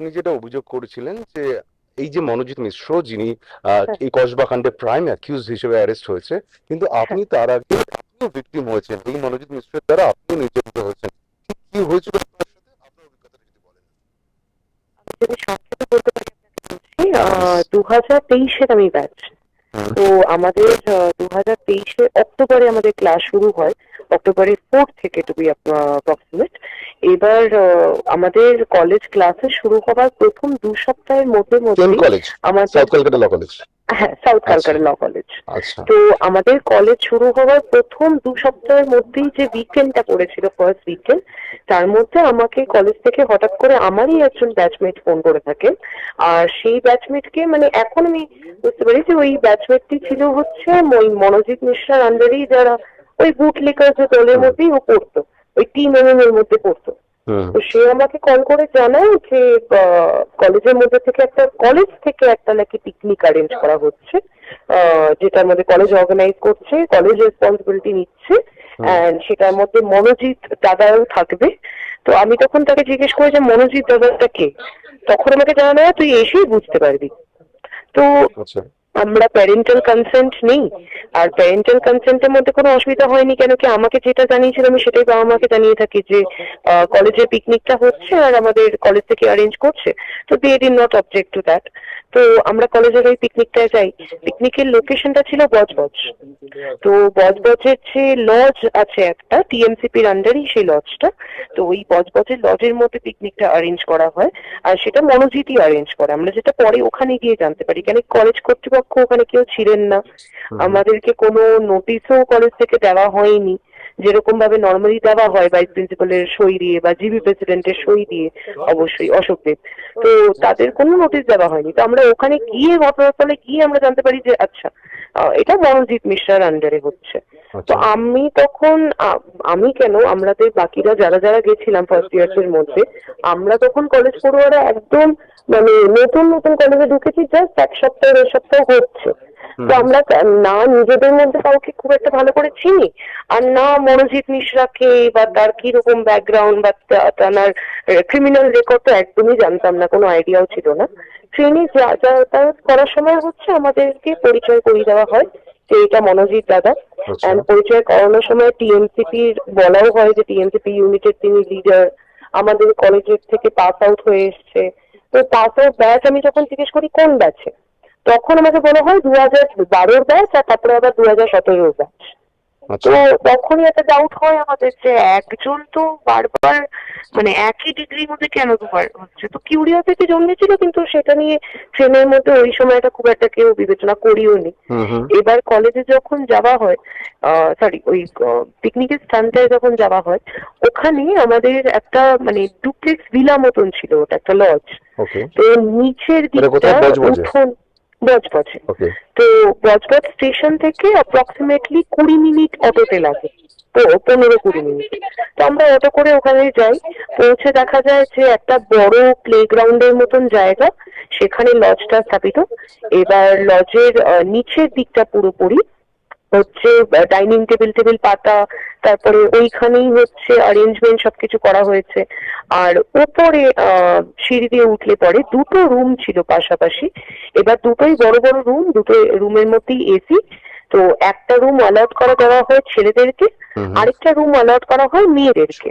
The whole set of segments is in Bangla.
আপনি যেটা অভিযোগ করেছিলেন যে এই যে মনোজিৎ মিশ্র যিনি হ্যাঁ। এই কসবা কাণ্ডে প্রাইম অ্যাকিউজ হিসেবে অ্যারেস্ট হয়েছে কিন্তু আপনি তার আগে আপনিও ভিকটিম হয়েছেন এই মনোজিৎ মিশ্রের দ্বারা আপনি নির্যাতিত হয়েছেন। কি হয়েছিল আপনার সাথে? আপনার অভিজ্ঞতাটা যদি বলেন। যদি সংক্ষেপে বলতে পারি দু হাজার তেইশের আমি ব্যাচ তো আমাদের দু হাজার তেইশে অক্টোবরে আমাদের ক্লাস শুরু হয়। অক্টোবরের ফোর থেকে টু বি অ্যাপ্রক্সিমেট এবার আমাদের কলেজ ক্লাসে শুরু হওয়ার প্রথম দু সপ্তাহের মধ্যে মধ্যে আমাদের সাউথ কলকাতা ল কলেজ হ্যাঁ সাউথ। ক্যালকাটা ল কলেজ তো আমাদের কলেজ শুরু হওয়ার প্রথম দু সপ্তাহের মধ্যেই যে উইকেন্ডটা পড়েছিল ফার্স্ট উইকেন্ড তার মধ্যে আমাকে কলেজ থেকে হঠাৎ করে আমারই একজন ব্যাচমেট ফোন করে থাকে। আর সেই ব্যাচমেটকে মানে এখন আমি বুঝতে পারি যে ওই ব্যাচমেটটি ছিল হচ্ছে ওই মনোজিৎ মিশ্রার আন্ডারেই যারা ওই বুট লিকার যে দলের মধ্যেই ও পড়তো ওই টিম এম এর মধ্যে পড়তো। তো সে আমাকে কল করে জানায় যে কলেজের মধ্যে থেকে একটা কলেজ থেকে একটা নাকি পিকনিক অ্যারেঞ্জ করা হচ্ছে আহ, যেটা আমাদের কলেজ অর্গানাইজ করছে কলেজ রেসপন্সিবিলিটি নিচ্ছে অ্যান্ড সেটার মধ্যে মনোজিৎ দাদাও থাকবে। তো আমি তখন তাকে জিজ্ঞেস করি যে মনোজিৎ দাদাটা কে? তখন আমাকে জানানো তুই এসেই বুঝতে পারবি। তো আচ্ছা। আমরা প্যারেন্টাল কনসেন্ট নেই। আর প্যারেন্টাল কনসেন্টের মধ্যে কোনো অসুবিধা হয়নি কেন কি? আমাকে যেটা জানিয়েছিল আমি সেটাই বাবা মাকে জানিয়ে থাকি যে কলেজে পিকনিকটা হচ্ছে আর আমাদের কলেজ থেকে অ্যারেঞ্জ করছে। তো they did not object to that তো আমরা কলেজের ওই পিকনিকটায় যাই। পিকনিকের লোকেশনটা ছিল বজবজ। তো বজবজের যে লজ আছে একটা টিএমসিপির আন্ডারই সেই লজটা তো ওই বজবজের লজের মধ্যে পিকনিকটা অ্যারেঞ্জ করা হয়। আর সেটা মনোজিতই অ্যারেঞ্জ করে। আমরা যেটা পরে ওখানে গিয়ে জানতে পারি কেন কলেজ কর্তৃপক্ষ ওখানে কেউ ছিলেন না। আমাদেরকে কোনো নোটিশও কলেজ থেকে দেওয়া হয়নি। যেরকম ভাবে নর্মালি দেওয়া হয় ভাইস প্রিন্সিপালের সই দিয়ে বা জিবি প্রেসিডেন্টের সই দিয়ে অবশ্যই অশোকদেব তো তাদের কোনো নোটিশ দেওয়া হয়নি। তো আমরা ওখানে গিয়ে ঘটনাস্থলে গিয়ে আমরা জানতে পারি যে আচ্ছা এটা মনোজিৎ মিশ্রার আন্ডারে হচ্ছে। তো আচ্ছা। আমি তখন আমি কেন আমাদের বাকিরা যারা যারা গেছিলাম ফার্স্ট ইয়ার্স এর মধ্যে আমরা তখন কলেজ পড়ুয়ারা একদম মানে নতুন নতুন কলেজে ঢুকেছি জাস্ট এক সপ্তাহ দেড় সপ্তাহ হচ্ছে। তো আমরা না নিজেদের মধ্যে কাউকে খুব একটা ভালো করে চিনি। আর না মনোজিৎ মিশ্রাকে বা তার কীরকম ব্যাকগ্রাউন্ড বা তার ক্রিমিনাল রেকর্ড তো একদমই জানতাম না কোনো আইডিয়াও ছিল না। ট্রেনে যাতায়াত করার সময় হচ্ছে আমাদেরকে পরিচয় করিয়ে দেওয়া হয় যে এটা মনোজিৎ দাদা। আচ্ছা। অ্যান্ড পরিচয় করানোর সময় টিএমসিপির বলাও হয় যে টিএমসিপি ইউনিটের তিনি লিডার আমাদের কলেজের থেকে পাস আউট হয়ে এসছে। তো পাস আউট ব্যাচ আমি যখন জিজ্ঞেস করি কোন ব্যাচে তখন আমাকে বলা হয় দু হাজার বারোর ব্যাচ আর তারপরে আবার দু হাজার সতেরোর ব্যাচ আচ্ছা। তো তখনই একটা ডাউট হয় আমাদের যে একজন তো বারবার মানে একই ডিগ্রির মধ্যে কেন দুবার হচ্ছে? তো কিউরিয়াসিটি জন্মেছিল কিন্তু সেটা নিয়ে ট্রেনের মধ্যে ওই সময়টা খুব একটা কেউ বিবেচনা করিও নি। এবার কলেজে যখন যাওয়া হয় সরি ওই পিকনিকের স্থানটায় যখন যাওয়া হয় ওখানে আমাদের একটা মানে ডুপ্লেক্স ভিলা মতন ছিল ওটা একটা লজ তো নিচের দিকটা বজবজে? উঠোন বজবজে তো বজবজ স্টেশন থেকে অ্যাপ্রক্সিমেটলি কুড়ি মিনিট অটোতে লাগে। তো পনেরো কুড়ি মিনিট। তো আমরা অটো করে ওখানে যাই। পৌঁছে দেখা যায় যে একটা বড় প্লে প্লেগ্রাউন্ডের মতন জায়গা। সেখানে লজটা স্থাপিত। এবার লজের নিচের দিকটা পুরোপুরি। হচ্ছে ডাইনিং টেবিল টেবিল পাতা তারপরে ওইখানেই হচ্ছে অ্যারেঞ্জমেন্ট সবকিছু করা হয়েছে। আর ওপরে আহ, সিঁড়ি দিয়ে উঠলে পরে দুটো রুম ছিল পাশাপাশি। এবার দুটোই বড় বড় রুম দুটো রুমের মধ্যেই এসি তো একটা রুম অ্যালাউট করা দেওয়া হয় ছেলেদেরকে। আরেকটা রুম অ্যালাউট করা হয় মেয়েদেরকে।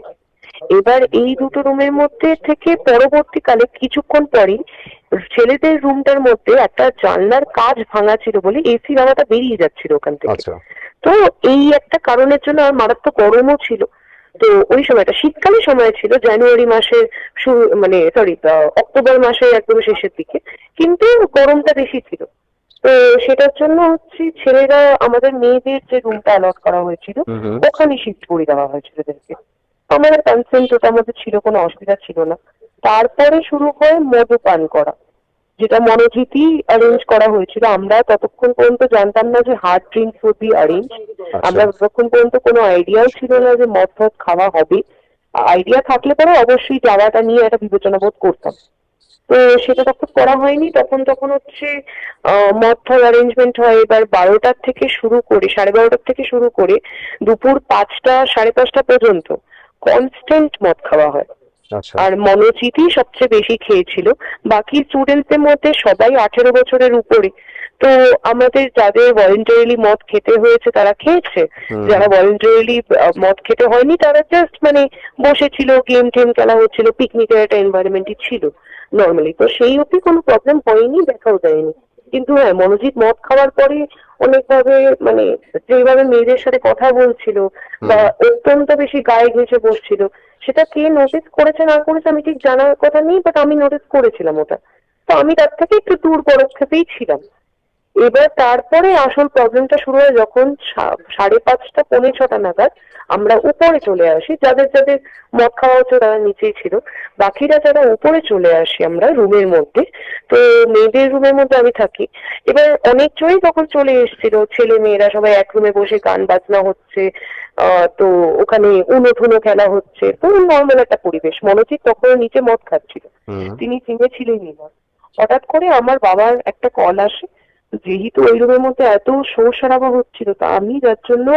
এবার এই দুটো রুমের মধ্যে থেকে পরবর্তীকালে কিছুক্ষণ পরেই ছেলেদের রুমটার মধ্যে একটা জানলার কাজ ভাঙা ছিল বলে এসি হাওয়াটা বেরিয়ে যাচ্ছিল ওখান থেকে। আচ্ছা। তো এই একটা কারণের জন্য আর মারাত্মক গরমও ছিল। তো ওই সময়টা শীতকালের সময় ছিল জানুয়ারি মাসের শুরু মানে সরি অক্টোবর মাসের একদম শেষের দিকে। কিন্তু গরমটা বেশি ছিল। তো সেটার জন্য হচ্ছে ছেলেরা আমাদের মেয়েদের যে রুমটা অ্যালট করা হয়েছিল ওখানে শিফট করে দেওয়া হয় ছেলেদেরকে আমাদের কনসেন্ট ওটার মধ্যে ছিল কোনো অসুবিধা ছিল না। তারপরে শুরু হয় মদ পান করা যেটা মনোজিতই অ্যারেঞ্জ করা হয়েছিল। আমরা ততক্ষণ পর্যন্ত জানতাম না যে hard drinks would be arrange আমরা ততক্ষণ পর্যন্ত কোনো আইডিয়াও ছিল না যে মদ ফদ খাওয়া হবে। আইডিয়া থাকলে পরে অবশ্যই যাওয়াটা নিয়ে একটা বিবেচনা বোধ করতাম। তো সেটা তখন করা হয়নি। তখন তখন হচ্ছে আহ, মদ ফদ অ্যারেঞ্জমেন্ট হয় এবার বারোটার থেকে শুরু করে সাড়ে বারোটার থেকে শুরু করে দুপুর পাঁচটা সাড়ে পাঁচটা পর্যন্ত কনস্ট্যান্ট মদ খাওয়া হয়। আর মনোজিতই সবচেয়ে বেশি খেয়েছিল। বাকি স্টুডেন্টদের মধ্যে সবাই আঠেরো বছরের উপরে তো আমাদের যাদের ভলেন্টারিলি মদ খেতে হয়েছে তারা খেয়েছে? যারা ভলেন্টারিলি মদ খেতে হয়নি তারা জাস্ট মানে বসেছিল গেম টেম খেলা হচ্ছিল পিকনিকের একটা এনভায়রনমেন্টই ছিল নর্মালি তো সেই অবধি কোনো প্রবলেম হয়নি দেখাও যায়নি। কিন্তু হ্যাঁ মনোজিৎ মদ খাওয়ার পরে অনেকভাবে মানে যেভাবে মেয়েদের সাথে কথা বলছিল বা অত্যন্ত বেশি গায়ে ঘেঁষে বসছিল সেটা কে নোটিস করেছে না করেছে আমি ঠিক জানার কথা নেই বাট আমি নোটিস করেছিলাম ওটা। তো আমি তার থেকে একটু দূর পদক্ষেপেই ছিলাম। এবার তারপরে আসল প্রবলেমটা শুরু হয় যখন সাড়ে পাঁচটা, পৌনে ছটা নাগাদ আমরা উপরে চলে আসি। যাদের যাদের মদ খাওয়া হচ্ছে তারা নিচেই ছিল। বাকিরা যারা উপরে চলে আসি আমরা রুমের মধ্যে, তো মেয়েদের রুমের মধ্যে আমি থাকি। এবার অনেকজনই তখন চলে এসেছিল। ছেলে মেয়েরা সবাই এক রুমে বসে গান বাজনা হচ্ছে তো ওখানে উনো ঠুনো খেলা হচ্ছে। পুরো নর্মাল একটা পরিবেশ। মনোজিৎ তখন নিচে মদ খাচ্ছিল। তিনি চিনে ছিলেনই না। হঠাৎ করে আমার বাবার একটা কল আসে যেহেতু ওই রুমের মধ্যে এত শোর সারাবা হচ্ছিল তা আমি যার জন্য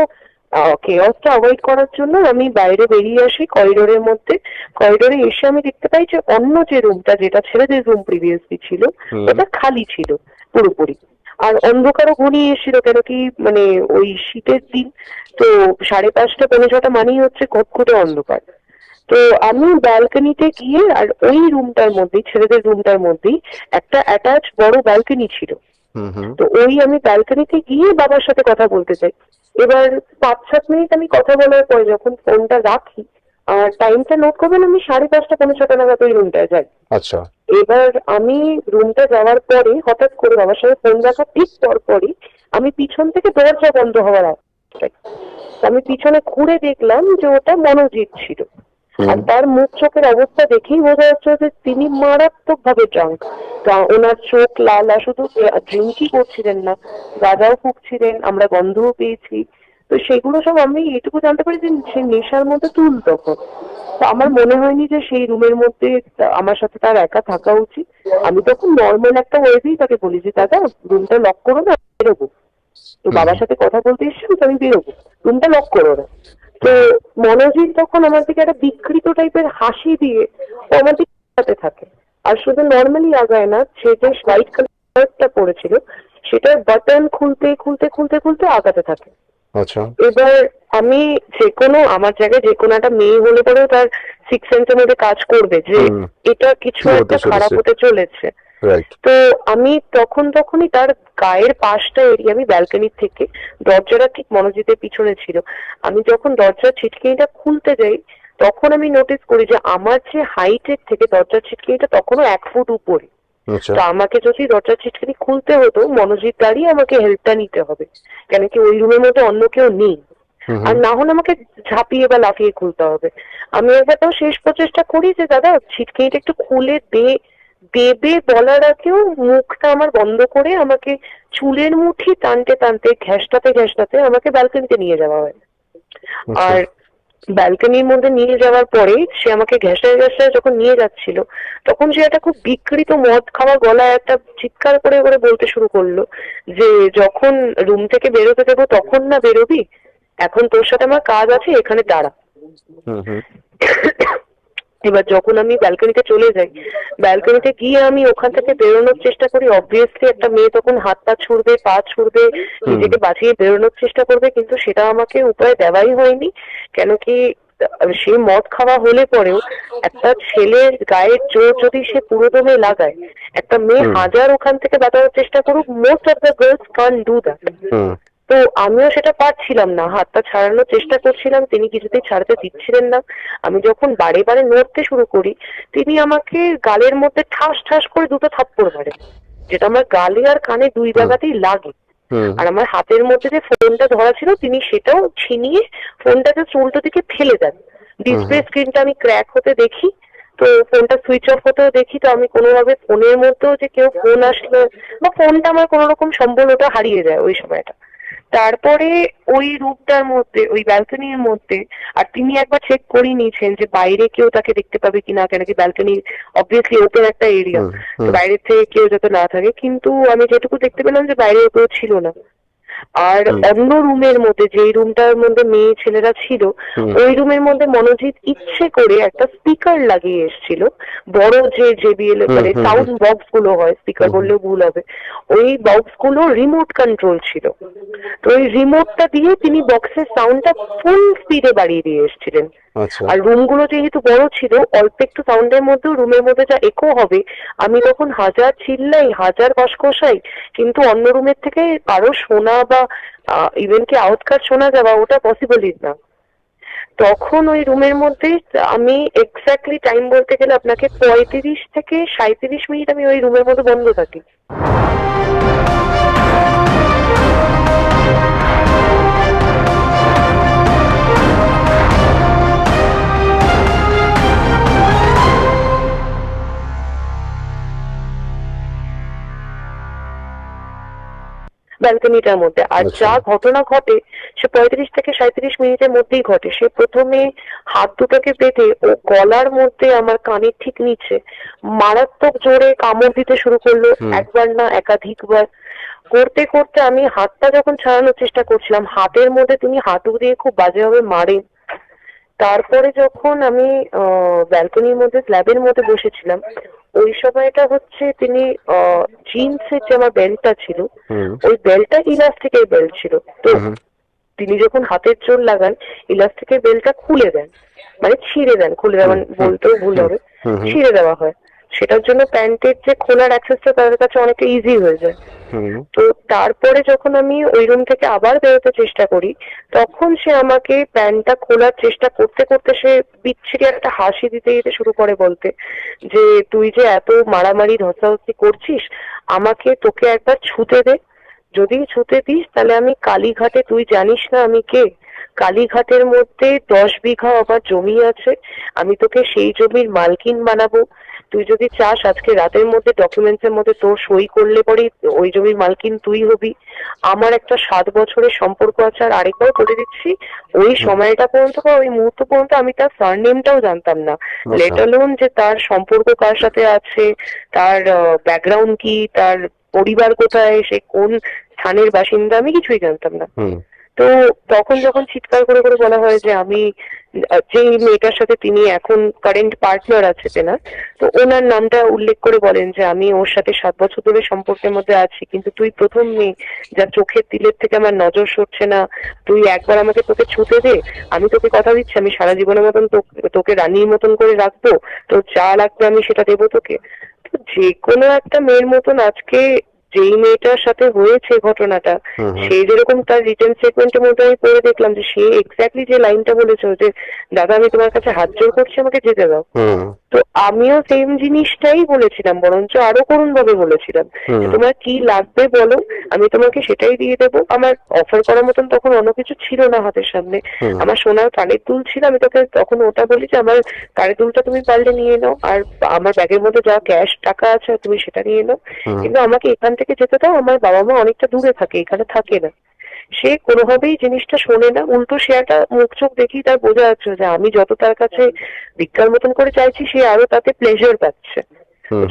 কেওসটা অ্যাভয়েড করার জন্য আমি বাইরে বেরিয়ে আসি করিডোরের মধ্যে। করিডোরে এসে আমি দেখতে পাই যে অন্য যে রুমটা যেটা ছেলেদের রুম প্রিভিয়াসলি ছিল ওটা খালি ছিল পুরোপুরি। আর অন্ধকারও ঘনিয়ে এসেছিল কেন কি মানে ওই শীতের দিন তো সাড়ে পাঁচটা পৌনে ছটা মানেই হচ্ছে ঘটঘটে অন্ধকার। তো আমি ব্যালকনিতে গিয়ে আর ওই রুমটার মধ্যেই ছেলেদের রুমটার মধ্যেই একটা অ্যাটাচ বড় ব্যালকনি ছিল। তো ওই আমি ব্যালকনিতে গিয়ে বাবার সাথে কথা বলতে চাই। এবার পাঁচ সাত মিনিট আমি কথা বলার পরে যখন ফোনটা রাখি আর টাইমটা নোট করবেন আমি সাড়ে পাঁচটা পৌনে ছটা নাগাদ ওই রুমটায় যাই। আচ্ছা। এবার আমি রুমটা যাওয়ার পরে হঠাৎ করে বাবার সাথে ফোন রাখার ঠিক পরপরই আমি পিছন থেকে দরজা বন্ধ হওয়ার আওয়াজ আমি পিছনে ঘুরে দেখলাম যে ওটা মনোজিৎ ছিল। আর তার মুখ চোখের অবস্থা দেখেই বোঝা যাচ্ছে যে তিনি মারাত্মক ভাবে ড্রাঙ্ক ওনার চোখ লাল আর শুধু ড্রিঙ্কই করছিলেন না। গাঁজাও ফুঁকছিলেন আমরা গন্ধও পেয়েছি। তো সেগুলো সব আমি এটুকু জানতে পারি যে সে নেশার মধ্যে তুল তখন। তো আমার মনে হয়নি যে সেই রুমের মধ্যে আমার সাথে তার একা থাকা উচিত। আমি তখন নর্মাল একটা ওয়েবেই তাকে বলি যে দাদা রুমটা লক করো না বেরোবো। তো বাবার সাথে কথা বলতে এসেছিলাম তো আমি বেরোবো রুমটা লক করো না। তো মনোজিৎ তখন আমার দিকে একটা বিকৃত টাইপের হাসি দিয়ে ও আমার দিকে থাকে। আর শুধু নর্মালি আগায় না সে যে হোয়াইট কালারটা পরেছিল সেটার বাটন খুলতে খুলতে খুলতে খুলতে আগাতে থাকে। এবার আমি যে কোনো আমার জায়গায় যে কোনো একটা মেয়ে হলে পরেও তার সিক্স সেন্সের মধ্যে কাজ করবে যে এটা কিছু একটা খারাপ হতে চলেছে। তো আমি তখন তখনই তার গায়ের পাশটা এরিয়ে আমি ব্যালকনির থেকে দরজাটা ঠিক মনোজিতের পিছনে ছিল। আমি যখন দরজার ছিটকিনিটা খুলতে যাই তখন আমি নোটিস করি যে আমার যে হাইটের থেকে দরজার ছিটকিনিটা তখনও এক ফুট উপরে। আচ্ছা তো আমাকে যদি দরজার ছিটকিনি খুলতে হতো মনোজিৎ দাঁড়িয়ে আমাকে হেল্পটা নিতে হবে। কেন কি ওই রুমের মধ্যে অন্য কেউ নেই। আর না হলে আমাকে ঝাঁপিয়ে বা লাফিয়ে খুলতে হবে। আমি একবার তাও শেষ প্রচেষ্টা করি যে দাদা ছিটকিনিটা একটু খুলে দে দেবে বলার আগেও মুখটা আমার বন্ধ করে আমাকে চুলের মুঠি টানতে টানতে ঘ্যাসটাতে ঘ্যাসটাতে আমাকে ব্যালকনিতে নিয়ে যাওয়া হয়। আচ্ছা। আর ব্যালকনির মধ্যে নিয়ে যাওয়ার পরে সে আমাকে ঘেঁষায় ঘেঁষায় যখন নিয়ে যাচ্ছিল তখন সে একটা খুব বিকৃত মদ খাওয়া গলায় একটা চিৎকার করে করে বলতে শুরু করল যে যখন রুম থেকে বেরোতে দেবো তখন না বেরোবি এখন তোর সাথে আমার কাজ আছে এখানে দাঁড়া। এবার যখন আমি ব্যালকনিতে চলে যাই ব্যালকনিতে গিয়ে আমি ওখান থেকে বেরোনোর চেষ্টা করি। অবভিয়াসলি একটা মেয়ে তখন হাত পা ছুড়বে পা ছুড়বে নিজেকে বাঁচিয়ে বেরোনোর চেষ্টা করবে কিন্তু সেটা আমাকে উপায় দেওয়াই হয়নি। কেন কি সে মদ খাওয়া হলে পরেও একটা ছেলের গায়ের জোর যদি সে পুরোদমে লাগায় একটা মেয়ে হাজার ওখান থেকে বাঁচানোর চেষ্টা করুক most of the girls can do that তো আমিও সেটা পারছিলাম না হাতটা ছাড়ানোর চেষ্টা করছিলাম তিনি কিছুতেই ছাড়তে দিচ্ছিলেন না। আমি যখন বারে বারে নড়তে শুরু করি তিনি আমাকে গালের মধ্যে ঠাস ঠাস করে দুটো থাপ্পড় মারে যেটা আমার গালে আর কানে দুই জায়গাতেই লাগে। আর আমার হাতের মধ্যে যে ফোনটা ধরা ছিল তিনি সেটাও ছিনিয়ে ফোনটা জাস্ট উল্টো দিকে ফেলে দেন। ডিসপ্লে স্ক্রিনটা আমি ক্র্যাক হতে দেখি তো ফোনটা সুইচ অফ হতেও দেখি তো আমি কোনোভাবে ফোনের মধ্যেও যে কেউ ফোন আসলো বা ফোনটা আমার কোনো রকম সম্বল ওটা হারিয়ে যায় ওই সময়টা। তারপরে ওই রূপটার মধ্যে ওই ব্যালকনির মধ্যে আর তিনি একবার চেক করে নিয়েছেন যে বাইরে কেউ তাকে দেখতে পাবে কিনা কেন কি ব্যালকনি অবভিয়াসলি ওপেন একটা এরিয়া তো বাইরে বাইরের থেকে কেউ যাতে না থাকে কিন্তু আমি যেটুকু দেখতে পেলাম যে বাইরে কেউ ছিল না। আর। অন্য রুমের মধ্যে যেই রুমটার মধ্যে মেয়ে ছেলেরা ছিল ওই রুমের মধ্যে মনোজিৎ ইচ্ছে করে একটা স্পিকার লাগিয়ে এসেছিল। বড় যে জেবিএল মানে সাউন্ড বক্সগুলো হয় স্পিকার বললেও ভুল হবে। ওই বক্সগুলো রিমোট কন্ট্রোল ছিল। তো ওই রিমোটটা দিয়ে তিনি বক্সের সাউন্ডটা ফুল স্পিডে বাড়িয়ে দিয়ে এসেছিলেন। আর রুমগুলো যেহেতু বড় ছিল, অল্প একটু সাউন্ডের মধ্যেও রুমের মধ্যে যা একো হবে, আমি তখন হাজার চিল্লাই হাজার কষকষাই কিন্তু অন্য রুমের থেকে কারও শোনা বা ইভেন কি আউটকাট শোনা যাওয়া, ওটা পসিবলই না। তখন ওই রুমের মধ্যে আমি এক্স্যাক্টলি টাইম বলতে গেলে আপনাকে পঁয়ত্রিশ থেকে সাঁত্রিশ মিনিট আমি ওই রুমের মধ্যে বন্ধ থাকি। ব্যালকনিটার মধ্যে। আর আচ্ছা। যা ঘটনা ঘটে সে পঁয়ত্রিশ থেকে সাঁত্রিশ মিনিটের মধ্যেই ঘটে। সে প্রথমে হাত দুটোকে বেঁধে ও গলার মধ্যে আমার কানের ঠিক নিচে মারাত্মক জোরে কামড় দিতে শুরু করল একবার না একাধিকবার। করতে করতে আমি হাতটা যখন ছাড়ানোর চেষ্টা করছিলাম হাতের মধ্যে তিনি হাঁটু দিয়ে খুব বাজেভাবে মারেন। তারপরে যখন আমি ব্যালকনির মধ্যে স্ল্যাবের মধ্যে বসেছিলাম ওই সময়টা হচ্ছে তিনি জিন্সের যে আমার বেল্টটা ছিল ওই বেল্টটা ইলাস্টিকের বেল্ট ছিল। তো তিনি যখন হাতের চোর লাগান ইলাস্টিকের বেল্টটা খুলে দেন। মানে ছিঁড়ে দেন খুলে দেওয়া হুম, বলতেও ভুল হবে। ছিঁড়ে দেওয়া হয়। সেটার জন্য প্যান্টের যে খোলার অ্যাক্সেসটা তাদের কাছে অনেকটা ইজি হয়ে যায়। তো তারপরে যখন আমি ওই রুম থেকে আবার বেরোতে চেষ্টা করি তখন সে আমাকে প্যান্টটা খোলার চেষ্টা করতে করতে সে বিচ্ছিরি একটা হাসি দিতে দিতে শুরু করে বলতে যে তুই যে এত মারামারি ধসাধসি করছিস আমাকে তোকে একবার ছুতে দে। যদি ছুতে দিস তাহলে আমি কালীঘাটে তুই জানিস না আমি কে? কালীঘাটের মধ্যে দশ বিঘা আমার জমি আছে। আমি তোকে সেই জমির মালকিন বানাবো। তুই যদি চাস আজকে রাতের মধ্যে ডকুমেন্টস এর মধ্যে তোর সই করলে পরে ওই জমির মালকিন তুই হবি। আমার একটা সাত বছরের সম্পর্ক আছে আর আরেকবার বলে দিচ্ছি ওই সময়টা পর্যন্ত বা ওই মুহূর্ত পর্যন্ত আমি তার সারনেমটাও জানতাম না। আচ্ছা। লেট অ্যালোন যে তার সম্পর্ক কার সাথে আছে তার ব্যাকগ্রাউন্ড কি তার পরিবার কোথায় সে কোন স্থানের বাসিন্দা আমি কিছুই জানতাম না। তো তখন যখন চিৎকার করে করে বলা হয় যে আমি যেই মেয়েটার সাথে তিনি এখন কারেন্ট পার্টনার আছে তেনার তো ওনার নামটা উল্লেখ করে বলেন যে আমি ওর সাথে সাত বছর ধরে সম্পর্কের মধ্যে আছি, কিন্তু তুই প্রথম মেয়ে যা চোখের তিলের থেকে আমার নজর সরছে না, তুই একবার আমাকে তোকে ছুতে দে, আমি তোকে কথা দিচ্ছি, আমি সারা জীবনের মতন তোকে- তোকে রানীর মতন করে রাখব তো যা লাগবে আমি সেটা দেবো তোকে। তো যে কোনো একটা মেয়ের মতন আজকে যেই মেয়েটার সাথে হয়েছে ঘটনাটা সে যেরকম তার রিটেন স্টেটমেন্টের মধ্যে আমি পড়ে দেখলাম যে সে এক্স্যাক্টলি যে লাইনটা বলেছে যে দাদা আমি তোমার কাছে হাত জোর করছি আমাকে যেতে দাও। তো আমিও সেম জিনিসটাই বলেছিলাম বরঞ্চ আরও করুণ ভাবে বলেছিলাম তোমার কি লাগবে বলো? আমি তোমাকে সেটাই দিয়ে দেবো। আমার অফার করার মতন তখন অন্য কিছু ছিল না হাতের সামনে। আমার সোনার কানের দুল ছিল আমি তোকে তখন ওটা বলি যে আমার কানের দুলটা তুমি পারলে নিয়ে নাও আর আমার ব্যাগের মধ্যে যা ক্যাশ টাকা আছে তুমি সেটা নিয়ে নাও। কিন্তু আমাকে এখান থেকে যেতে দাও আমার বাবা মা অনেকটা দূরে থাকে এখানে থাকে না। সে কোনোভাবেই জিনিসটা শোনে না উল্টো সে একটা মুখ চোখ দেখি তার বোঝা যাচ্ছে যে আমি যত তার কাছে ভিক্ষার মতন করে চাইছি সে আরও তাতে প্লেজার পাচ্ছে।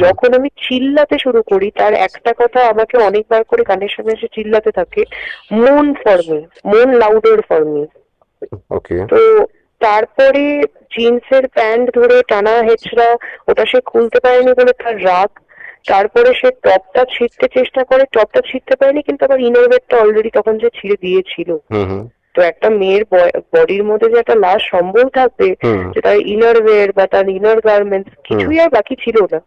যখন আমি চিল্লাতে শুরু করি তার একটা কথা আমাকে অনেকবার করে কানের সামনে এসে চিল্লাতে থাকে মন ফর্মে মন লাউডের ফর্মে ওকে তো তারপরে জিন্সের প্যান্ট ধরে টানা হেঁচড়া ওটা সে খুলতে পারেনি বলে তার রাগ তারপরে সে টপটা ছিঁড়তে চেষ্টা করে টপটা ছিঁড়তে পারেনি কিন্তু আবার ইনারওয়েরটা অলরেডি তখন যে ছিঁড়ে দিয়েছিল। তো একটা মেয়ের বডির মধ্যে যে একটা লাশ সম্বল থাকবে যে তার ইনারওয়্যার বা তার ইনার গার্মেন্টস কিছুই আর বাকি ছিল না।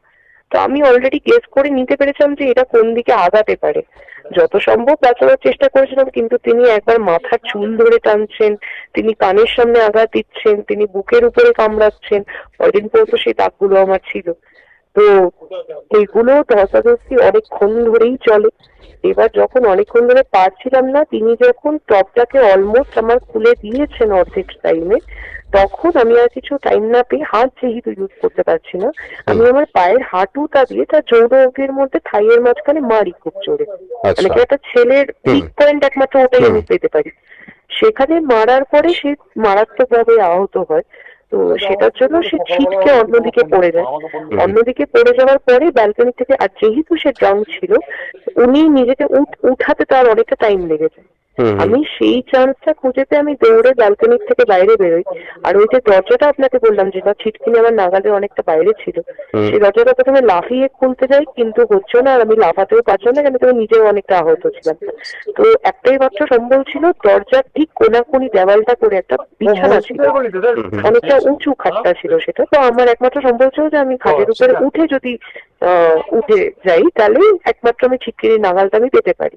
তো আমি অলরেডি গেস করে নিতে পেরেছিলাম যে এটা কোন দিকে আগাতে পারে। যত সম্ভব বাঁচানোর চেষ্টা করেছিলাম কিন্তু তিনি একবার মাথার চুল ধরে টানছেন তিনি কানের সামনে আঘাত দিচ্ছেন তিনি বুকের উপরে কামড়াচ্ছেন। কয়দিন পর্যন্ত সেই দাগগুলো আমার ছিল। তো এগুলো ধসাধসি অনেকক্ষণ ধরেই চলে। এবার যখন অনেকক্ষণ ধরে পারছিলাম না তিনি যখন টপটাকে অলমোস্ট আমার খুলে দিয়েছেন অর্ধেক টাইমে তখন আমি আর কিছু টাইম না পেয়ে হাত যেহেতু ইউজ করতে পারছি না আমি আমার পায়ের হাঁটুটা দিয়ে তার যৌন অঙ্গের মধ্যে থাইয়ের মাঝখানে মারি খুব জোরে। আচ্ছা। মানে কি একটা ছেলের পিক পয়েন্ট একমাত্র ওটাই আমি পেতে পারি। সেখানে মারার পরে সে মারাত্মক ভাবে আহত হয়। তো সেটার জন্য সে ছিটকে অন্যদিকে পড়ে যায় অন্যদিকে পড়ে যাওয়ার পরে ব্যালকনি থেকে আর যেহেতু সে ড্রাউন ছিল উনি নিজেকে উঠ- উঠাতে তার অনেকটা টাইম লেগে হুম। আমি সেই চান্সটা খুঁজে পেয়ে আমি দৌড়ে ব্যালকনির থেকে বাইরে বেরোই। আর ওই যে দরজাটা আপনাকে বললাম যেটা ছিটকিনি আমার নাগালের অনেকটা বাইরে ছিল। সেই দরজাটা প্রথমে লাফিয়ে খুলতে যাই কিন্তু হচ্ছে না আর আমি লাফাতেও পারছিলাম না কেন আমি নিজেও অনেকটা আহত ছিলাম। তো একটাই মাত্র সম্বল ছিল দরজার ঠিক কোনাকুনি দেওয়ালটা করে একটা বিছানা ছিল। অনেকটা উঁচু খাটটা ছিল সেটা। তো আমার একমাত্র সম্বল ছিল যে আমি খাটের উপরে উঠে যদি আহ, উঠে যাই তাহলে একমাত্র আমি ছিটকিনি নাগালটা আমি পেতে পারি।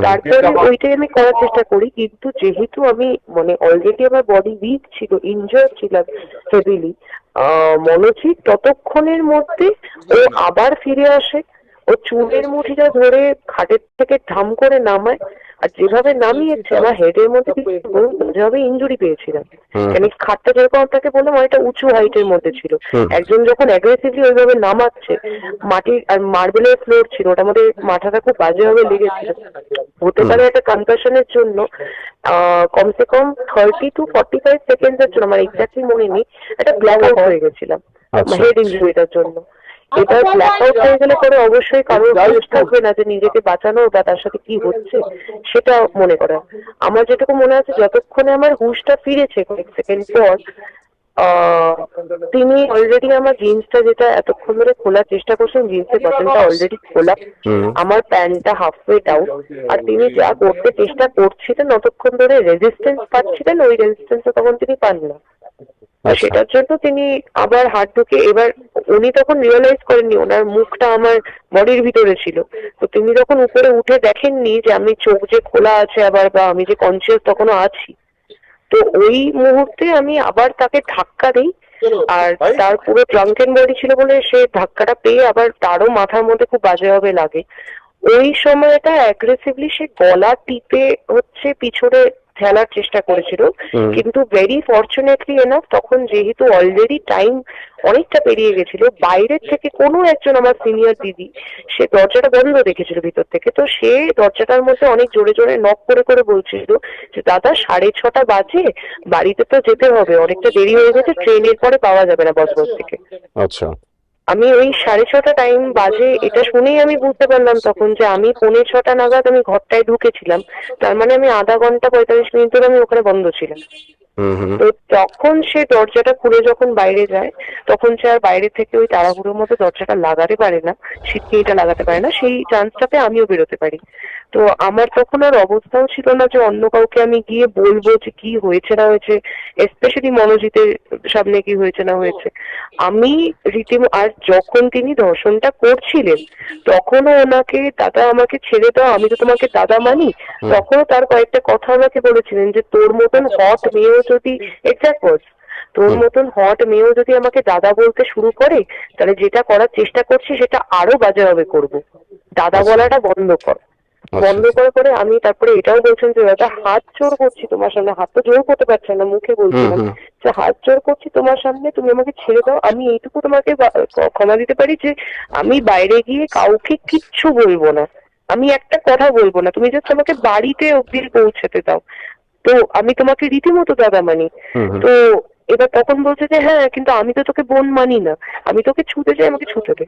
তারপরে ওইটাই আমি করার চেষ্টা করি কিন্তু যেহেতু আমি মানে অলরেডি আমার বডি উইক ছিল ইনজয়ার ছিলাম হেভিলি মনোজিৎ ততক্ষণের মধ্যে ও আবার ফিরে আসে। ও চুলের মুঠিটা ধরে খাটের থেকে ধাম করে নামায় আর যেভাবে নামিয়েছে আমার হেডের মধ্যে যেভাবে ইঞ্জুরি পেয়েছিলাম। হুম। মানে খাটটা যেরকম আপনাকে বললাম অনেকটা উঁচু হাইটের মধ্যে ছিল। একজন যখন অ্যাগ্রেসিভলি ওইভাবে নামাচ্ছে মাটির আর মার্বেলের ফ্লোর ছিল ওটার মধ্যে মাথাটা খুব বাজেভাবে লেগেছিল। হতে পারে একটা কনকাশনের জন্য কমসে কম থার্টি টু ফর্টি ফাইভ সেকেন্ডের জন্য আমার এক্স্যাক্টলি মনে নেই একটা ব্ল্যাক আউট হয়ে গেছিলাম। আচ্ছা। হেড ইঞ্জুরিটার জন্য। এবার ব্ল্যাক আউট হয়ে গেলে পরে অবশ্যই কারোর হুঁশ থাকবে না যে নিজেকে বাঁচানো বা তার সাথে কি হচ্ছে সেটা মনে করা আমার যেটুকু মনে আছে যতক্ষণে আমার হুঁশটা ফিরেছে কয়েক সেকেন্ড পর আহ, তিনি অলরেডি আমার জিন্সটা যেটা এতক্ষণ ধরে খোলার চেষ্টা করছেন জিন্সের বাটনটা অলরেডি খোলা। আমার প্যান্টটা হাফ ওয়ে ডাউন আর তিনি যা করতে চেষ্টা করছিলেন অতক্ষণ ধরে রেজিস্ট্যান্স পাচ্ছিলেন ওই রেজিস্ট্যান্সটা তখন তিনি পান না। সেটার জন্য তিনি আবার হাত ঢুকে এবার উনি তখন রিয়েলাইজ করেননি ওনার মুখটা আমার বডির ভিতরে ছিল। তো তিনি যখন উপরে উঠে দেখেননি যে আমি চোখ যে খোলা আছে আবার বা আমি যে কনসিয়াস তখনও আছি তো ওই মুহূর্তে আমি আবার তাকে ধাক্কা দিই আর তার পুরো ড্রাঙ্কেন বডি ছিল বলে সে ধাক্কাটা পেয়ে আবার তারও মাথার মধ্যে খুব বাজেভাবে লাগে। ওই সময়টা অ্যাগ্রেসিভলি সে গলা টিপে হচ্ছে পিছনে ঠেলার চেষ্টা করেছিল। কিন্তু ভেরি ফরচুনেটলি এনাফ তখন যেহেতু অলরেডি টাইম অনেকটা পেরিয়ে গেছিল বাইরের থেকে কোনো একজন আমার সিনিয়র দিদি সে দরজাটা বন্ধ দেখেছিল ভিতর থেকে। তো সে দরজাটার মধ্যে অনেক জোরে জোরে নক করে করে বলছিল যে দাদা সাড়ে ছটা বাজে বাড়িতে তো যেতে হবে। অনেকটা দেরি হয়ে গেছে ট্রেনের পরে পাওয়া যাবে না বসবস থেকে। আচ্ছা। আমি ওই সাড়ে ছটা টাইম বাজে এটা শুনেই আমি বুঝতে পারলাম তখন যে আমি পৌনে ছটা নাগাদ আমি ঘরটায় ঢুকেছিলাম। তার মানে আমি আধা ঘণ্টা পঁয়তাল্লিশ মিনিট ধরে আমি ওখানে বন্ধ ছিলাম। তো তখন সে দরজাটা খুলে যখন বাইরে যায় তখন সে আর বাইরে থেকে ওই তাড়াহুড়োর মতো দরজাটা লাগাতে পারে না ছিটকিনিটা লাগাতে পারে না সেই চান্সটাতে আমিও বেরোতে পারি। তো আমার তখন আর অবস্থাও ছিল না যে অন্য কাউকে আমি গিয়ে বলব যে কি হয়েছে না হয়েছে স্পেশালি মনোজিতের সামনে কি হয়েছে না হয়েছে। আমি রীতিম আর যখন তিনি ধর্ষণটা করছিলেন তখনও ওনাকে দাদা আমাকে ছেড়ে দাও আমি তো তোমাকে দাদা মানি। তখনও তার কয়েকটা কথা আমাকে বলেছিলেন যে তোর মতন হট মেয়েও যদি এক্সাক্ট ওয়ার্ডস তোর মতন হট মেয়েও যদি আমাকে দাদা বলতে শুরু করে তাহলে যেটা করার চেষ্টা করছি সেটা আরও বাজেভাবে করব। দাদা আচ্ছা। বলাটা বন্ধ কর। আচ্ছা। বন্ধ করে করে আমি তারপরে এটাও বলছেন যে দাদা হাত জোর করছি তোমার সামনে। হাত তো জোর করতে পারছে না মুখে বলছিলাম। যে হাত জোর করছি তোমার সামনে তুমি আমাকে ছেড়ে দাও। আমি এইটুকু তোমাকে ক্ষমা দিতে পারি যে আমি বাইরে গিয়ে কাউকে কিচ্ছু বলব না। আমি একটা কথা বলব না। তুমি জাস্ট আমাকে বাড়িতে অব্দি পৌঁছাতে দাও। তো আমি তোমাকে রীতিমতো দাদা মানি। তো এবার তখন বলছে যে হ্যাঁ কিন্তু আমি তো তোকে বোন মানি না। আমি তোকে ছুতে যাই আমাকে ছুতে দে।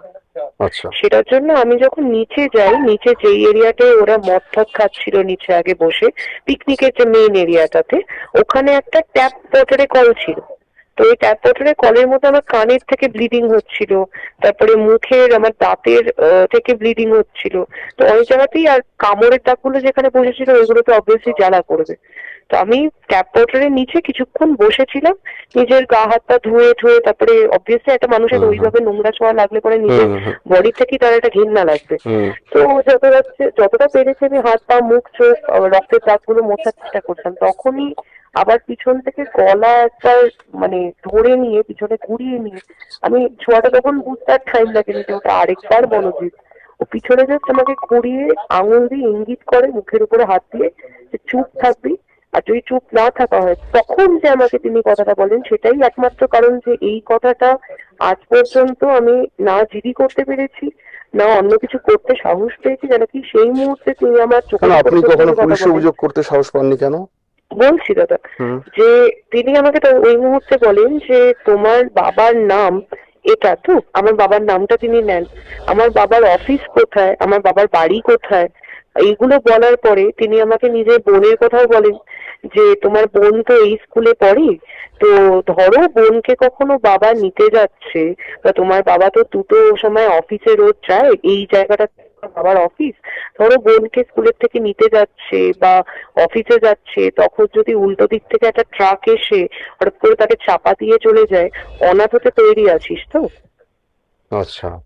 আচ্ছা। সেটার জন্য আমি যখন নিচে যাই নিচে যেই এরিয়াতে ওরা মদ ফদ খাচ্ছিল নিচে আগে বসে পিকনিকের যে মেইন এরিয়াটাতে ওখানে একটা ট্যাপ ওয়াটারে কল ছিল। তো ওই ট্যাপ ওয়াটারে কলের মধ্যে আমার কানের থেকে ব্লিডিং হচ্ছিল তারপরে মুখের আমার দাঁতের থেকে ব্লিডিং হচ্ছিল। তো অনেক জায়গাতেই আর কামড়ের দাগগুলো যেখানে বসেছিল ওইগুলোতে অবভিয়াসলি জ্বালা করবে। তো আমি ট্যাপ ওয়াটারের নিচে কিছুক্ষণ বসেছিলাম নিজের গা হাত পা ধুয়ে ধুয়ে তারপরে অবভিয়াসলি একটা মানুষের। ওইভাবে নোংরা ছোঁয়া লাগলে পরে নিজের। বডি থেকেই তার একটা ঘৃণা লাগবে। তো যত যাচ্ছে যতটা পেরেছি আমি হাত পা মুখ চোখ রক্তের দাগগুলো মোছার চেষ্টা করছিলাম তখনই আবার পিছন থেকে গলা একটা মানে ধরে নিয়ে পিছনে ঘুরিয়ে নিয়ে আমি ছোঁয়াটা তখন বুঝতে আর টাইম লাগেনি যে ওটা আরেকবার মনোজিৎ ও পিছনে জাস্ট আমাকে ঘুরিয়ে আঙুল দিয়ে ইঙ্গিত করে মুখের উপরে হাত দিয়ে যে চুপ থাকবি আর যদি চুপ না থাকা হয় তখন যে আমাকে তিনি কথাটা বলেন সেটাই একমাত্র কারণ যে এই কথাটা আজ পর্যন্ত আমি না জিডি করতে পেরেছি না অন্য কিছু করতে সাহস পেয়েছি যেন কি সেই মুহূর্তে তিনি আমার চোখে আপনি কখনো পুলিশে অভিযোগ করতে সাহস পাননি কেন? বলছি দাদা যে তিনি আমাকে ওই মুহূর্তে বলেন যে তোমার বাবার নাম এটা তো আমার বাবার নামটা তিনি নেন। আমার বাবার অফিস কোথায়? আমার বাবার বাড়ি কোথায়? এইগুলো বলার পরে তিনি আমাকে নিজের বোনের কথাও বলেন যে তোমার বোন তো এই স্কুলে পড়ে তো ধরো বোনকে কখনো বাবা নিতে যাচ্ছে বা তোমার বাবা তো দুটো সময় অফিসে রোজ যায় এই জায়গাটা বাবার অফিস ধরো বোনকে স্কুলের থেকে নিতে যাচ্ছে বা অফিসে যাচ্ছে তখন যদি উল্টো দিক থেকে একটা ট্রাক এসে হঠাৎ করে তাকে চাপা দিয়ে চলে যায় অনাথ হতে তৈরি আছিস তো? আচ্ছা।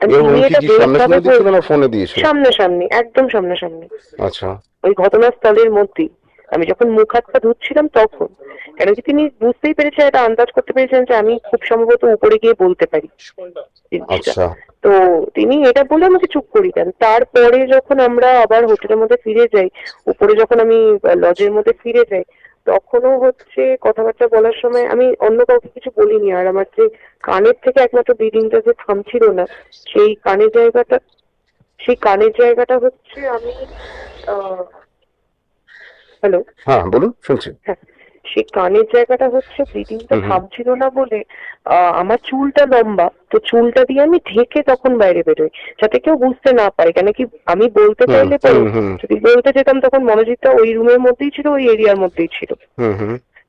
সামনে সামনে একদম সামনে এটা কি বেরোভাবে সামনাসামনি দিয়েছিল না ফোনে দিয়েছিল সামনাসামনি একদম সামনাসামনি। আচ্ছা। ওই ঘটনাস্থলের মধ্যেই। আমি যখন মুখ হাত পা ধুচ্ছিলাম তখন কেন কি তিনি বুঝতেই পেরেছেন এটা আন্দাজ করতে পেরেছেন যে আমি খুব সম্ভবত উপরে গিয়ে বলতে পারি। আচ্ছা। তো তিনি এটা বলে আমাকে চুপ করি দেন। তারপরে যখন আমরা আবার হোটেলের মধ্যে ফিরে যাই উপরে যখন আমি লজের মধ্যে ফিরে যাই তখনও হচ্ছে কথাবার্তা বলার সময় আমি অন্য কাউকে কিছু বলিনি। আর আমার যে কানের থেকে একমাত্র ব্লিডিংটা যে থামছিল না সেই কানের জায়গাটা সেই কানের জায়গাটা হচ্ছে আমি হ্যালো হ্যাঁ বলুন শুনছি হ্যাঁ সেই কানের জায়গাটা হচ্ছে ব্লিডিংটা। থামছিল না বলে আহ, আমার চুলটা লম্বা তো চুলটা দিয়ে আমি ঢেকে তখন বাইরে বেরোই যাতে কেউ বুঝতে না পারে কেন কি আমি বলতে চাইলে। যদি বলতে যেতাম তখন মনোজিৎটা ওই রুমের মধ্যেই ছিল ওই এরিয়ার মধ্যেই ছিল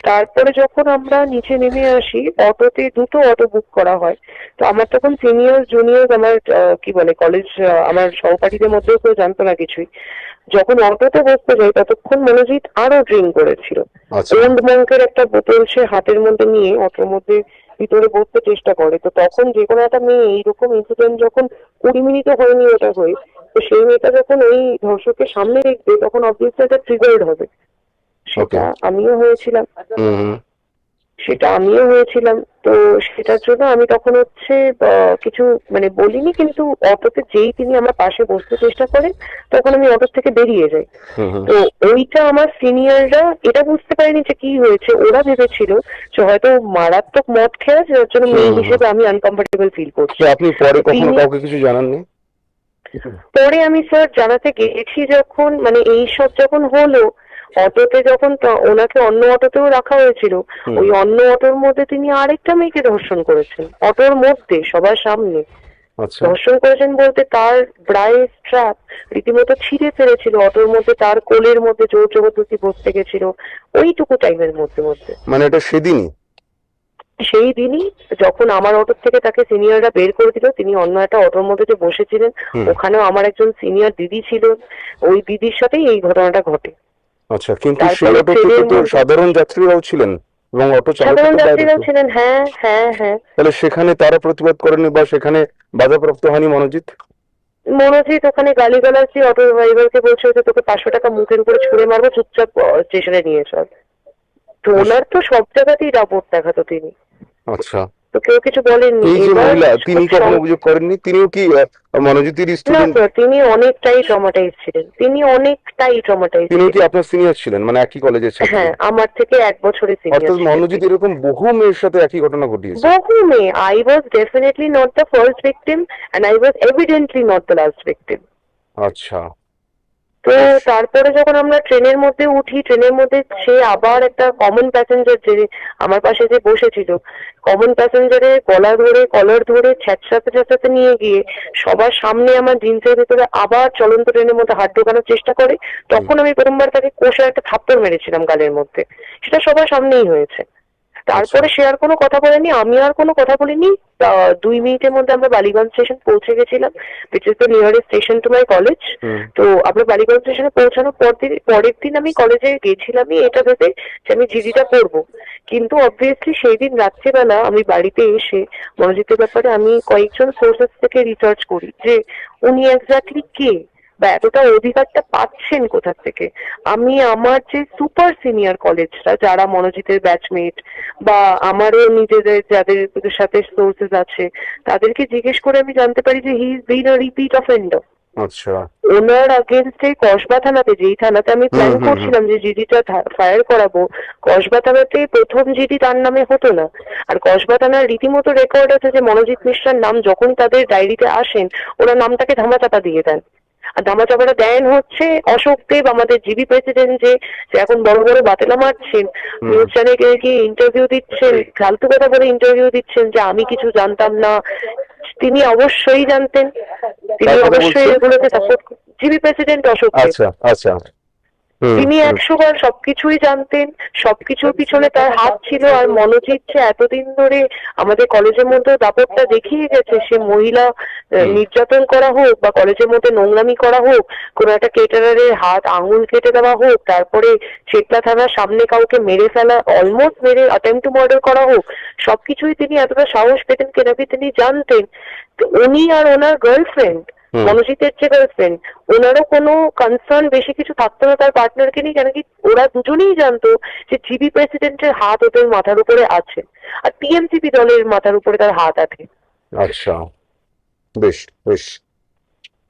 তারপরে যখন আমরা নিচে নেমে আসি অটোতে দুটো অটো বুক করা হয়। তো আমার তখন সিনিয়র জুনিয়র আমার কি বলে কলেজ আমার সহপাঠীদের মধ্যেও কেউ জানতো না কিছুই। যখন অটোতে বসতে যাই ততক্ষণ মনোজিৎ আরও ড্রিঙ্ক করেছিল। আচ্ছা। ওল্ড মঙ্কের একটা বোতল সে হাতের মধ্যে নিয়ে অটোর মধ্যে ভিতরে বসতে চেষ্টা করে। তো তখন যে কোনো একটা মেয়ে এইরকম ইনসিডেন্ট যখন কুড়ি মিনিটও হয়নি ওটা হয়ে তো সেই মেয়েটা যখন ওই ধর্ষকের সামনে দেখবে তখন অবভিয়াসলি এটা ট্রিগার্ড হবে। সেটা আমিও হয়েছিলাম। সেটা আমিও হয়েছিলাম। তো সেটার জন্য আমি তখন হচ্ছে কিছু মানে বলিনি কিন্তু অটোতে যেই তিনি আমার পাশে বসতে চেষ্টা করেন তখন আমি অটো থেকে বেরিয়ে যাই। তো ওইটা আমার সিনিয়ররা এটা বুঝতে পারেনি যে কি হয়েছে। ওরা ভেবেছিল যে হয়তো মারাত্মক মদ খেয়ে যার জন্য মেয়ে হিসেবে আমি আনকমফোর্টেবল ফিল করছি। আপনি পরে কখনো কাউকে কিছু জানাননি? পরে আমি স্যার জানাতে গেছি যখন মানে এই সব যখন হলো অটোতে যখন ওনাকে অন্য অটোতেও রাখা হয়েছিল ওই অন্য অটোর মধ্যে তিনি আরেকটা মেয়েকে ধর্ষণ করেছেন। অটোর মধ্যে সবার সামনে। আচ্ছা। ধর্ষণ করেছেন বলতে তার ব্রায়ের স্ট্র্যাপ রীতিমতো ছিঁড়ে ফেলেছিল অটোর মধ্যে তার কোলের মধ্যে জোর জবরদস্তি বসতে গেছিল ওইটুকু টাইমের মধ্যে মধ্যে। মানে এটা সেদিনই? সেই দিনই যখন আমার অটো থেকে তাকে সিনিয়ররা বের করে দিল তিনি অন্য একটা অটোর মধ্যে যে বসেছিলেন ওখানেও আমার একজন সিনিয়র দিদি ছিল ওই দিদির সাথেই এই ঘটনাটা ঘটে। আচ্ছা কিন্তু সেই অটোতে তো সাধারণ যাত্রীরাও ছিলেন এবং অটো চালক। ছিলেন হ্যাঁ হ্যাঁ হ্যাঁ। তাহলে সেখানে তারা প্রতিবাদ করেনি বা সেখানে বাধাপ্রাপ্ত হয়নি মনোজিৎ? মনোজিৎ ওখানে গালিগালাজ দিয়ে অটো ড্রাইভারকে বলছে যে তোকে পাঁচশো টাকা মুখের উপরে ছুঁড়ে মারবো চুপচাপ স্টেশনে নিয়ে চল। তো ওনার তো সব জায়গাতেই রাপোর্ট দেখাতো তিনি। আচ্ছা। তো কেউ কিছু বলেননি। এই যে মহিলা তিনি কখনো অভিযোগ করেননি? তিনিও কি না তিনি অনেকটাই ট্রমাটাইজ ছিলেন। তিনি অনেকটাই ট্রমাটাইজ তিনিও কি আপনার সিনিয়র ছিলেন? মানে একই কলেজের ছাত্র? হ্যাঁ আমার থেকে এক বছরের অর্থাৎ সিনিয়র মনোজিৎ এরকম বহু মেয়ের সাথে একই ঘটনা ঘটিয়েছে। বহু মেয়ে। I was definitely not the first victim and I was evidently not the last victim আচ্ছা। তো তারপরে যখন আমরা ট্রেনের মধ্যে উঠি, ট্রেনের মধ্যে সে আবার একটা কমন প্যাসেঞ্জার যে আমার পাশে যে বসেছিল কমন প্যাসেঞ্জারে গলা ধরে কলার ধরে ছ্যাঁচড়াতে ছ্যাঁচড়াতে নিয়ে গিয়ে সবার সামনে আমার জিন্সের ভিতরে আবার চলন্ত ট্রেনের মধ্যে হাত ঢোকানোর চেষ্টা করে। তখন আমি প্রথমবার তাকে কষে একটা থাপ্পড় মেরেছিলাম গালের মধ্যে। সেটা সবার সামনেই হয়েছে। তারপরে সে আর কোনো কথা বলেনি আমি আর কোনো কথা বলিনি। দুই মিনিটের মধ্যে আমরা বালিগঞ্জ স্টেশন পৌঁছে গেছিলাম which is the nearest station to my college তো আমরা বালিগঞ্জ স্টেশনে পৌঁছানোর পর দিন পরের দিন আমি কলেজে গেছিলামই এটা ভেবে যে আমি জিডিটা করব কিন্তু অবভিয়াসলি সেই দিন রাত্রেবেলা আমি বাড়িতে এসে মনোজিতের ব্যাপারে আমি কয়েকজন সোর্সেস থেকে রিসার্চ করি যে উনি এক্স্যাক্টলি কে। বা এতটা অধিকারটা পাচ্ছেন কোথা থেকে? আমি আমার যে সুপার সিনিয়র কলেজরা যারা মনোজিতের ব্যাচমেট বা আমারও নিজেদের যাদের সাথে সোর্সেস আছে তাদেরকে জিজ্ঞেস করে আমি জানতে পারি যে he is been a repeat offender আচ্ছা। ওনার আগেনস্টে কসবা থানাতে যেই থানাতে আমি প্ল্যান করছিলাম যে জিডিটা ফায়ার করাবো কসবা থানাতে প্রথম জিডি তার নামে হতো না। আর কসবা থানার রীতিমতো রেকর্ড আছে যে মনোজিৎ মিশ্রার নাম যখন তাদের ডায়েরিতে আসেন ওরা নামটাকে ধামাচাপা দিয়ে দেন। ধামাচাপাটা দেন হচ্ছে অশোক দেব আমাদের জিবি প্রেসিডেন্ট যে এখন বড় বড় বাতেলা মারছেন। নিউজ চ্যানেলে কি ইন্টারভিউ দিচ্ছেন? ফালতু কথা বলে ইন্টারভিউ দিচ্ছেন যে আমি কিছু জানতাম না। তিনি অবশ্যই জানতেন। তিনি অবশ্যই এগুলোকে support GB president Ashok Deb. আচ্ছা আচ্ছা। তিনি হুম। একশো বার সবকিছুই জানতেন সবকিছুর পিছনে তার হাত ছিল আর মনোজিৎ যে এতদিন ধরে আমাদের কলেজের মধ্যে দাপটটা দেখিয়ে গেছে সে মহিলা নির্যাতন করা হোক বা কলেজের মধ্যে নোংরামি করা হোক কোনো একটা কেটারারের হাত আঙুল কেটে দেওয়া হোক তারপরে চেতলা থানার সামনে কাউকে মেরে ফেলা অলমোস্ট মেরে অ্যাটেম্প টু মার্ডার করা হোক সবকিছুই তিনি এতটা সাহস পেতেন কেন কি তিনি জানতেন তো উনি আর ওনার গার্লফ্রেন্ড। মনোজিতের যে গার্লফ্রেন্ড ওনারও কোনো কনসার্ন বেশি কিছু থাকতো না তার পার্টনারকে নিয়ে কেন কি ওরা দুজনেই জানতো যে জিবি প্রেসিডেন্টের হাত ওদের মাথার উপরে আছে আর টিএমসিপি দলের মাথার উপরে তার হাত আছে। আচ্ছা। বেশ বেশ।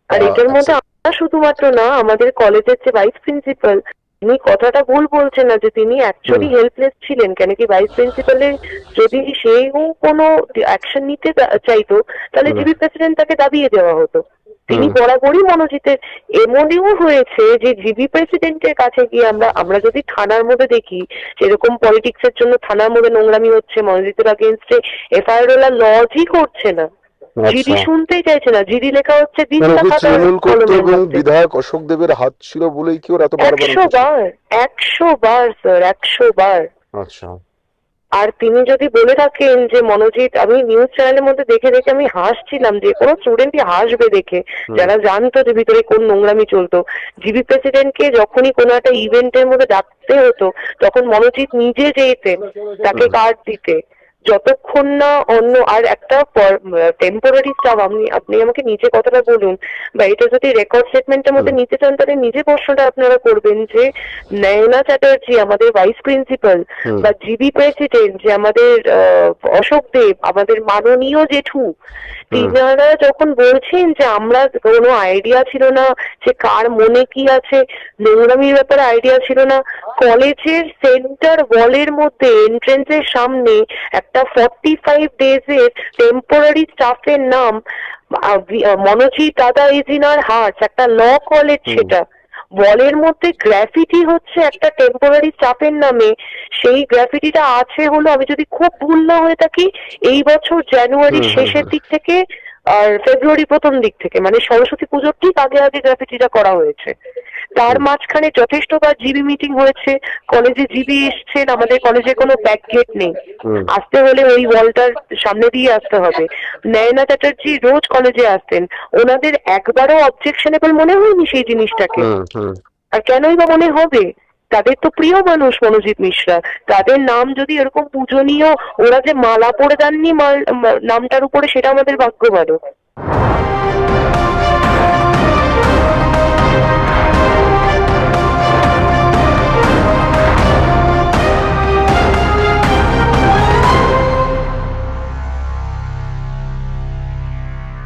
আর এটার মধ্যে আমরা শুধুমাত্র না আমাদের কলেজের যে ভাইস প্রিন্সিপাল তিনি কথাটা ভুল বলছেন না যে তিনি অ্যাকচুয়ালি হেল্পলেস ছিলেন। কেন কি ভাইস প্রিন্সিপালের যদি সেও কোনো অ্যাকশন নিতে চাইতো তাহলে জিবি প্রেসিডেন্ট তাকে দাবিয়ে দেওয়া হতো। তিনি। বরাবরই মনোজিতের এমনও হয়েছে যে জিবি প্রেসিডেন্টের কাছে গিয়ে আমরা আমরা যদি থানার মধ্যে দেখি যেরকম পলিটিক্স এর জন্য থানার মধ্যে নোংরামি হচ্ছে মনোজিতের আগেনস্টে এফআইআর ওলা লজই করছে না। জিডি আচ্ছা শুনতেই চাইছে না। জিডি লেখা হচ্ছে মানে তৃণমূল করতো এবং বিধায়ক অশোক দেবের হাত ছিল বলেই কি ওর এত বারবার একশো বার একশো বার স্যার একশো বার। আচ্ছা। আর তিনি যদি বলে থাকেন যে মনোজিৎ আমি নিউজ চ্যানেলের মধ্যে দেখে দেখে আমি হাসছিলাম যে কোনো স্টুডেন্টই হাসবে দেখে। যারা জানতো যে ভিতরে কোন নোংরামি চলতো। জিবি প্রেসিডেন্টকে যখনই কোনো একটা ইভেন্টের মধ্যে ডাকতে হতো তখন মনোজিৎ নিজে যেতেন তাকে কার্ড দিতে। যতক্ষণ না অন্য আর একটা টেম্পোরারি স্টাফ আপনি আপনি আমাকে নিচে কথাটা বলুন বা এটা যদি রেকর্ড স্টেটমেন্টের মধ্যে নিতে চান তাহলে নিজে প্রশ্নটা আপনারা করবেন যে নয়না চ্যাটার্জি আমাদের ভাইস প্রিন্সিপাল বা জিবি প্রেসিডেন্ট যে আমাদের আহ, অশোক দেব আমাদের মাননীয় জেঠু তিনারা যখন বলছেন যে আমরা কোনো আইডিয়া ছিল না যে কার মনে কি আছে নোংরামির ব্যাপারে আইডিয়া ছিল না কলেজের সেন্টার ওয়ালের মধ্যে এন্ট্রেন্সের সামনে একটা ফর্টি ফাইভ ডেজের টেম্পোরারি স্টাফের নাম মনোজি মনোজিৎ দাদা ইজ ইন আর হার্টস একটা ল কলেজ সেটা। ওয়ালের মধ্যে গ্রাফিটি হচ্ছে একটা টেম্পোরারি চাপের নামে। সেই গ্রাফিটিটা আছে হলো আমি যদি খুব ভুল না হয়ে থাকি এই বছর হুম, শেষের দিক থেকে আর ফেব্রুয়ারি প্রথম দিক থেকে মানে সরস্বতী পুজোর ঠিক আগে আগে গ্রাফিটিটা করা হয়েছে। তার। মাঝখানে যথেষ্টবার জিবি মিটিং হয়েছে। কলেজে জিবি এসছেন আমাদের কলেজে কোনো ব্যাক গেট নেই। আসতে হলে ওই ওয়ালটার সামনে দিয়ে আসতে হবে। নয়না চ্যাটার্জি রোজ কলেজে আসতেন। ওনাদের একবারও অবজেকশনেবল মনে হয়নি সেই জিনিসটাকে। আর কেনই বা মনে হবে? তাদের তো প্রিয় মানুষ মনোজিৎ মিশ্রা। তাদের নাম যদি এরকম পূজনীয় ওরা যে মালা পরে দেননি মাল- নামটার উপরে সেটা আমাদের ভাগ্য ভালো